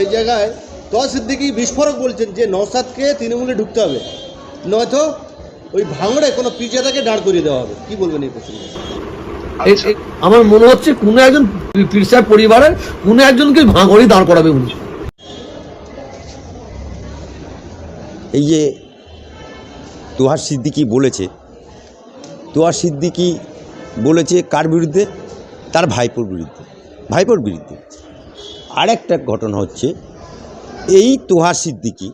সেই জায়গায় তোয়া সিদ্দিকি বিস্ফোরক বলছেন যে নওসাদকে তৃণমূলে ঢুকতে হবে। নয়তো ওই ভাঙড়ে কোনো পিজাদাকে দাঁড় করিয়ে দেওয়া হবে। কি বলবেন এই প্রসঙ্গে? আমার মনে হচ্ছে কোনো একজন পীরসাহেব পরিবারের কোনো একজনকে ভাঙড়ি দাঁড় করাবে উনি এই যে তোহার সিদ্দিকি বলেছে তোহার সিদ্দিকি বলেছে কার বিরুদ্ধে? তার ভাইপোর বিরুদ্ধে। ভাইপোর বিরুদ্ধে। আরেকটা ঘটনা হচ্ছে, এই তোহার সিদ্দিকি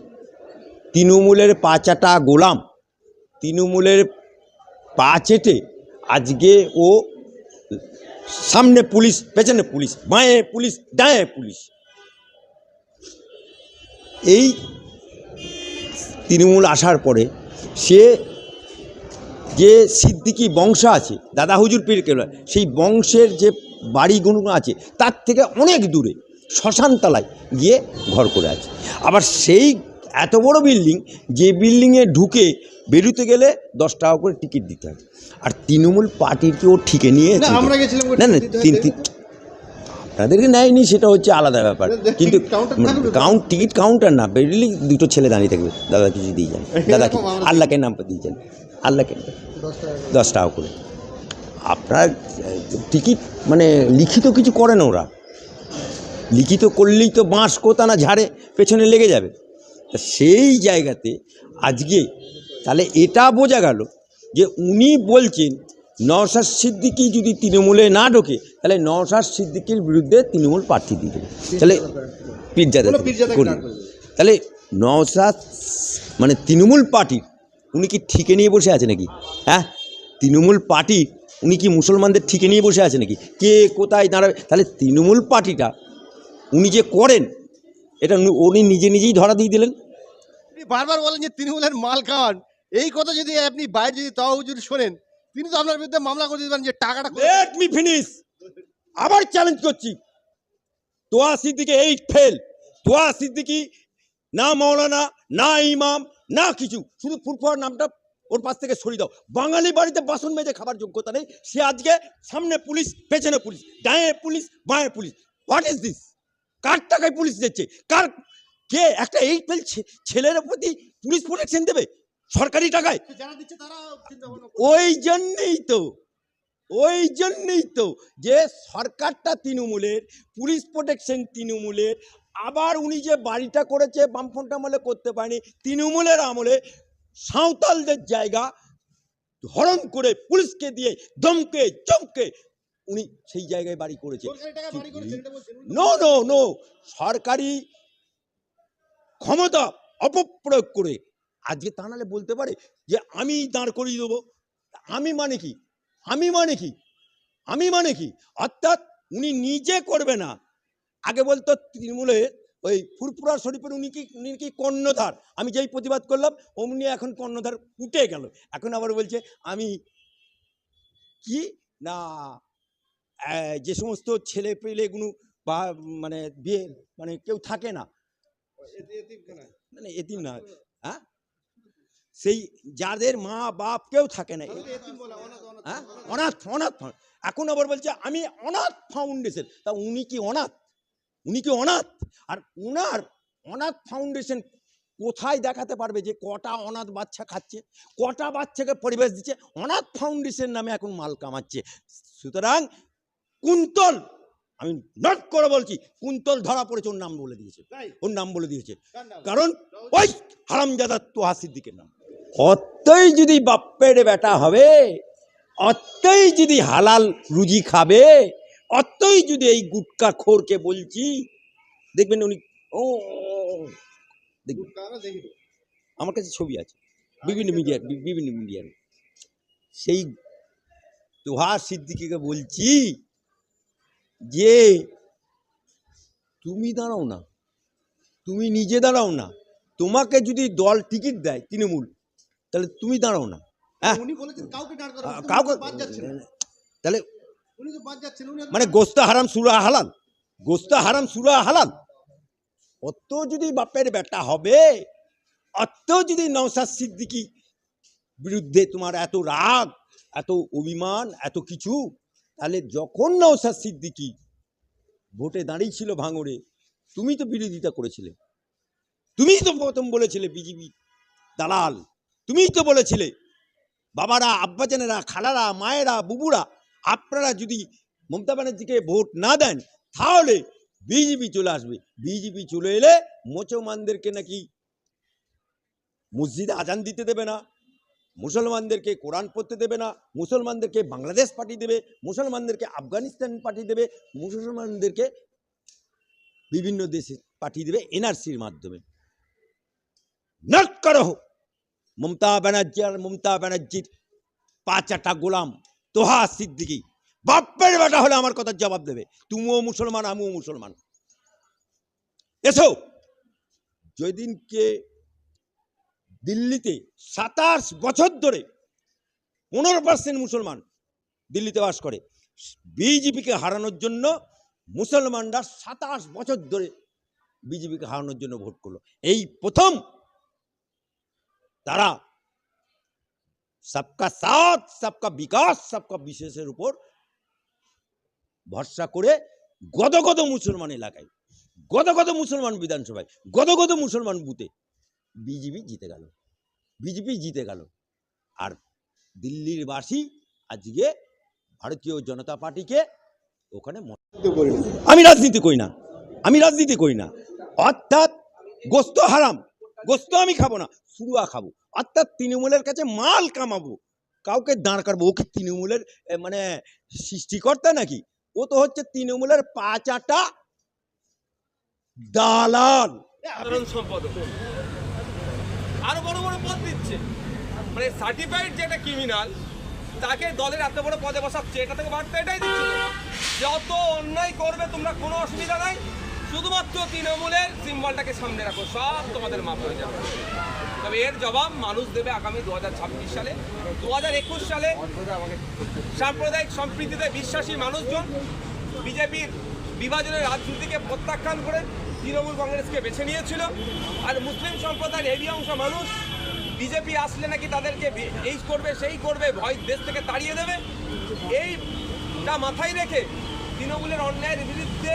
তৃণমূলের পাচাটা গোলাম, তৃণমূলের পা চেটে আজকে ও সামনে পুলিশ, পেছনে পুলিশ, বাঁয়ে পুলিশ, ডায়ে পুলিশ। এই তৃণমূল আসার পরে সে যে সিদ্দিকি বংশ আছে, দাদা হুজুর পীর কেবলা, সেই বংশের যে বাড়িগুলো আছে, তার থেকে অনেক দূরে শ্মশানতলায় গিয়ে ঘর করে আছে। আবার সেই এত বড় বিল্ডিং যে বিল্ডিংয়ে ঢুকে বেরোতে গেলে দশ টাকা করে টিকিট দিতে হয় আর তৃণমূল পার্টির কি ও ঠিকে নিয়ে না, আমরা গেছিলাম, না না তিন তিন আপনাদেরকে নেয়নি সেটা হচ্ছে আলাদা ব্যাপার। কিন্তু? কাউন্ট টিকিট কাউন্টার না বেরোলেই দুটো ছেলে দাঁড়িয়ে থাকবে। দাদা কিছু দিয়ে যান দাদা কি? আল্লাহকে নাম দিয়ে যান আল্লাহকে দশ টাকা করে। আপনার টিকিট মানে লিখিত কিছু করে না ওরা। লিখিত করলেই তো বাঁশ কোতা না ঝাড়ে পেছনে লেগে যাবে। তা সেই জায়গাতে আজকে তাহলে এটা বোঝা গেল যে উনি বলছেন নওশাদ সিদ্দিকি যদি তৃণমূলে না ঢোকে তাহলে নওশাদ সিদ্দিকির বিরুদ্ধে তৃণমূল প্রার্থী দিয়ে দেবে। তাহলে পীরজাদা করি। তাহলে নওশাদ মানে তৃণমূল পার্টির উনি কি ঠিকে নিয়ে বসে আছে নাকি? হ্যাঁ? তৃণমূল পার্টি উনি কি মুসলমানদের ঠিকে নিয়ে বসে আছে নাকি? কে কোথায় দাঁড়াবে? তাহলে তৃণমূল পার্টিটা উনি যে করেন এটা উনি নিজে নিজেই ধরা দিয়ে দিলেন। বারবার বলেন যে তৃণমূলের মাল খাওয়ান। এই কথা যদি আপনি বাইরে যদি তাও যদি শোনেন তিনি তো আপনার বিরুদ্ধে মামলা করে দিতে যে টাকাটা কোথায়- লেট মি ফিনিশ আবার চ্যালেঞ্জ করছি। তোয়া সিদ্দিকি এইট ফেল তোয়া সিদ্দিকি না মৌলানা না ইমাম না কিছু। শুধু ফুরফুয়ার নামটা ওর পাশ থেকে সরিয়ে দাও। বাঙালি বাড়িতে বাসন মেজে খাবার যোগ্যতা নেই। সে আজকে সামনে পুলিশ পেছনে পুলিশ ডায়ে পুলিশ বাঁয়ে police. What is this car টাকায় পুলিশ দিচ্ছে? কার কে একটা এই ছেলের প্রতি পুলিশ প্রোটেকশন দেবে? সরকারি টাকায়? ওই জন্যেই তো ওই জন্যেই তো যে সরকারটা তৃণমূলের পুলিশ প্রোটেকশন তৃণমূলের আবার উনি যে বাড়িটা করেছে বামফ্রন্ট আমলে করতে পারেনি তৃণমূলের আমলে সাঁওতালদের জায়গা হরণ করে পুলিশকে দিয়ে দমকে চমকে উনি সেই জায়গায় বাড়ি করেছে। নো নো নো সরকারি ক্ষমতা অপপ্রয়োগ করে। আজকে তা নাহলে বলতে পারে যে আমি দাঁড় করিয়ে দেবো। আমি মানে কি? আমি মানে কি? আমি মানে কি? অর্থাৎ উনি নিজে করবে না। আগে বলতো তৃণমূলে ওই ফুরপুরা শরীফের উনি কি উনি কি কর্ণধার? আমি যেই প্রতিবাদ করলাম অমনি এখন কর্ণধার উঠে গেল। এখন আবার বলছে আমি কি? না যে সমস্ত ছেলে পেলেগুলো বা মানে বিয়ে মানে কেউ থাকে না। মানে এতিম না হ্যাঁ? সেই, যাদের মা বাপ কেউ থাকে না। হ্যাঁ। অনাথ অনাথ এখন আবার বলছে, আমি অনাথ ফাউন্ডেশন। তা উনি কি অনাথ? উনি কি অনাথ? আর উনার অনাথ ফাউন্ডেশন কোথায় দেখাতে পারবে যে কটা অনাথ বাচ্চা খাচ্ছে? কটা বাচ্চাকে পরিবেশ দিচ্ছে? অনাথ ফাউন্ডেশন নামে এখন মাল কামাচ্ছে। সুতরাং কুন্তল। আমি নট করে বলছি কুন্তল ধরা পড়েছে ওর নাম বলে দিয়েছে। ওর নাম বলে দিয়েছে। কারণ ওই হারামজাদা তোহা সিদ্দিকের নাম। অতই যদি বাপ্পের বেটা হবে অতই যদি হালাল রুজি খাবে অতই যদি এই গুটকা খোরকে বলছি দেখবেন উনি ও দেখবেন। আমার কাছে ছবি আছে বিভিন্ন মিডিয়ার বিভিন্ন মিডিয়ার। সেই তোহা সিদ্দিকিকে বলছি যে তুমি দাঁড়াও না তুমি নিজে দাঁড়াও না তোমাকে যদি দল টিকিট দেয় তৃণমূল তাহলে তুমি দাঁড়াও না। হ্যাঁ? কাউকে। তাহলে মানে গোস্ত হারাম সুরা হালাল গোস্ত হারাম সুরা হালাল। অত যদি বাপের বেটা হবে অত যদি নওসাদ সিদ্দিকি বিরুদ্ধে তোমার এত রাগ এত অভিমান এত কিছু তাহলে যখন নওসাদ সিদ্দিকি ভোটে দাঁড়িয়েছিল ভাঙড়ে, তুমি তো বিরোধিতা করেছিলে। তুমিই তো প্রথম বলেছিলে বিজেপি দালাল। তুমিই তো বলেছিলে, বাবারা, আব্বাজানেরা, খালারা, মায়েরা, বুবুরা, আপনারা যদি মমতা ব্যানার্জিকে ভোট না দেন, তাহলে বিজেপি চলে আসবে। বিজেপি চলে এলে মুসলমানদেরকে নাকি মসজিদে আজান দিতে দেবে না? মুসলমানদেরকে কোরআন পড়তে দেবে না, মুসলমানদেরকে বাংলাদেশ পাঠিয়ে দেবে, মুসলমানদেরকে আফগানিস্তান পাঠিয়ে দেবে, মুসলমানদেরকে বিভিন্ন দেশে পাঠিয়ে দেবে এনআরসির মাধ্যমে। করো মমতা ব্যানার্জি আর মমতা ব্যানার্জির পাঁচাটা গোলাম, তোহা সিদ্দিকি বাপ্পের বেটা হলে আমার কথার জবাব দেবে। তুমিও মুসলমান, আমিও মুসলমান। এসো। যেদিনকে দিল্লিতে সাতাশ বছর ধরে পনেরো পার্সেন্ট মুসলমান দিল্লিতে বাস করে। বিজেপিকে হারানোর জন্য মুসলমানরা সাতাশ বছর ধরে বিজেপিকে হারানোর জন্য ভোট করল। এই প্রথম তারা সবকা সাথ, সবকা বিকাশ, সবকা বিশেষের উপর ভরসা করে গদগদ মুসলমান এলাকায়, গদগদ মুসলমান বিধানসভায়, গদগদ মুসলমান বুথে বিজেপি জিতে গেল। বিজেপি জিতে গেল। আর দিল্লির বাসী আজকে ভারতীয় জনতা পার্টিকে ওখানে আমি রাজনীতি করি না। আমি রাজনীতি করি না। অর্থাৎ গোস্ত হারাম। গোস্ত আমি খাব না সুরুয়া খাব। অর্থাৎ তৃণমূলের কাছে মাল কামাবো। কাউকে দাঁড় কাটবো ওকে তৃণমূলের মানে সৃষ্টিকর্তা নাকি? ও তো হচ্ছে তৃণমূলের পাঁচাটা দালাল। সম্পাদক। আরও বড় বড় পদ দিচ্ছে। মানে সার্টিফাইড যেটা ক্রিমিনাল তাকে দলের এত বড় পদে বসাচ্ছে, এটা থেকে বার্তা এটাই দিচ্ছে যত অন্যায় করবে, তোমরা কোনো অসুবিধা নাই। শুধুমাত্র তৃণমূলের সিম্বলটাকে সামনে রাখো, সব তোমাদের মাপ হয়ে যাবে। তবে এর জবাব মানুষ দেবে আগামী দু হাজার ছাব্বিশ সালে, দু হাজার একুশ সালে। সাম্প্রদায়িক সম্প্রীতিতে বিশ্বাসী মানুষজন, বিজেপির বিভাজনের রাজনীতিকে প্রত্যাখ্যান করে তৃণমূল কংগ্রেসকে বেছে নিয়েছিল। আর মুসলিম সম্প্রদায়ের হেভি অংশ মানুষ বিজেপি আসলে নাকি তাদেরকে এই করবে, সেই করবে, ভয় দেশ থেকে তাড়িয়ে দেবে। এইটা মাথায় রেখে তৃণমূলের অন্যায়ের বিরুদ্ধে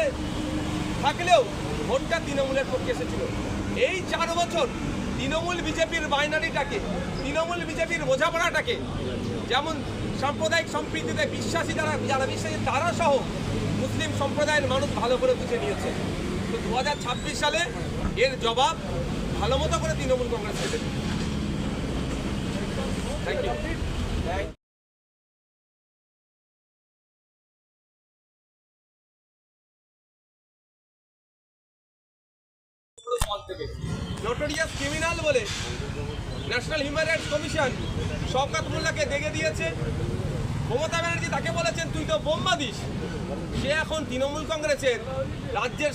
থাকলেও ভোটটা তৃণমূলের পক্ষে এসেছিল। এই চার বছর তৃণমূল বিজেপির বাইনারিটাকে, তৃণমূল বিজেপির বোঝাপড়াটাকে, যেমন সাম্প্রদায়িক সম্প্রীতিতে বিশ্বাসী যারা যারা বিশ্বাসী, তারা সহ মুসলিম সম্প্রদায়ের মানুষ ভালো করে বুঝে নিয়েছে। দু হাজার ছাব্বিশ সালে এর জবাব ভালো মতো করে তৃণমূল কংগ্রেস নটোরিয়াস ক্রিমিনাল বলে ন্যাশনাল কমিশন দেখে দিয়েছে। ব্যানার্জি তাকে বলেছেন, তুই তো বোম্বা দিস সে এখন তৃণমূল কংগ্রেসের রাজ্যের